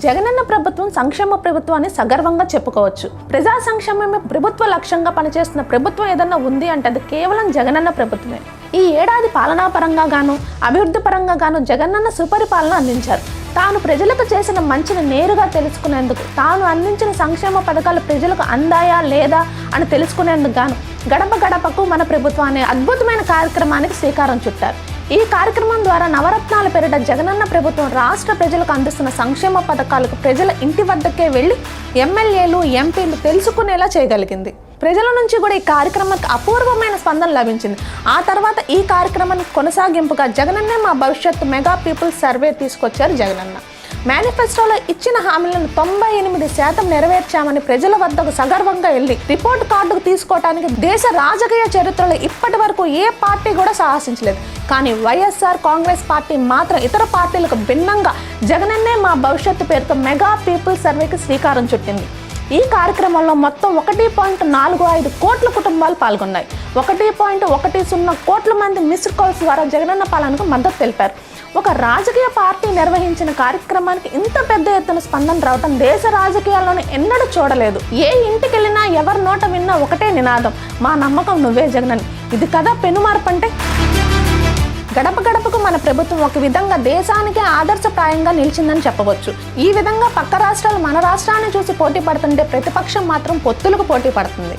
జగనన్న ప్రభుత్వం సంక్షేమ ప్రభుత్వాన్ని సగర్వంగా చెప్పుకోవచ్చు. ప్రజా సంక్షేమమే ప్రభుత్వ లక్ష్యంగా పనిచేస్తున్న ప్రభుత్వం ఏదన్నా ఉంది అంటే అది కేవలం జగనన్న ప్రభుత్వమే. ఈ ఏడాది పాలనా పరంగా గాను అభివృద్ధి పరంగా గాను జగనన్న సుపరిపాలన అందించారు. తాను ప్రజలకు చేసిన మంచిని నేరుగా తెలుసుకునేందుకు తాను అందించిన సంక్షేమ పథకాలు ప్రజలకు అందాయా లేదా అని తెలుసుకునేందుకు గాను గడప గడపకు మన ప్రభుత్వం అనే అద్భుతమైన కార్యక్రమానికి శ్రీకారం చుట్టారు. ఈ కార్యక్రమం ద్వారా నవరత్నాల పేరిట జగనన్న ప్రభుత్వం రాష్ట్ర ప్రజలకు అందిస్తున్న సంక్షేమ పథకాలకు ప్రజల ఇంటి వద్దకే వెళ్ళి ఎమ్మెల్యేలు ఎంపీలు తెలుసుకునేలా చేయగలిగింది. ప్రజల నుంచి కూడా ఈ కార్యక్రమానికి అపూర్వమైన స్పందన లభించింది. ఆ తర్వాత ఈ కార్యక్రమానికి కొనసాగింపుగా జగనన్నే మా భవిష్యత్తు మెగా పీపుల్ సర్వే తీసుకొచ్చారు జగనన్న. మేనిఫెస్టోలో ఇచ్చిన హామీలను తొంభై ఎనిమిది శాతం నెరవేర్చామని ప్రజల వద్దకు సగర్వంగా వెళ్ళి రిపోర్ట్ కార్డుకు తీసుకోవడానికి దేశ రాజకీయ చరిత్రలో ఇప్పటి వరకు ఏ పార్టీ కూడా సాహసించలేదు. కానీ వైఎస్ఆర్ కాంగ్రెస్ పార్టీ మాత్రం ఇతర పార్టీలకు భిన్నంగా జగనన్నే మా భవిష్యత్తు పేరుతో మెగా పీపుల్ సర్వేకి శ్రీకారం చుట్టింది. ఈ కార్యక్రమంలో మొత్తం ఒకటి పాయింట్ నాలుగు ఐదు కోట్ల కుటుంబాలు పాల్గొన్నాయి. ఒకటి పాయింట్ ఒకటి సున్నా కోట్ల మంది మిస్డ్ కాల్స్ ద్వారా జగనన్న పాలనకు మద్దతు తెలిపారు. ఒక రాజకీయ పార్టీ నిర్వహించిన కార్యక్రమానికి ఇంత పెద్ద ఎత్తున స్పందన రావటం దేశ రాజకీయాల్లోనే ఎన్నడూ చూడలేదు. ఏ ఇంటికి వెళ్ళినా ఎవరి నోట విన్నా ఒకటే నినాదం. మా నమ్మకం నువ్వే జగనని. ఇది కదా పెనుమార్పు అంటే? గడప గడపకు మన ప్రభుత్వం ఒక విధంగా దేశానికే ఆదర్శప్రాయంగా నిలిచిందని చెప్పవచ్చు. ఈ విధంగా పక్క రాష్ట్రాలు మన రాష్ట్రాన్ని చూసి పోటీ పడుతుంటే ప్రతిపక్షం మాత్రం పొత్తులకు పోటీ పడుతుంది.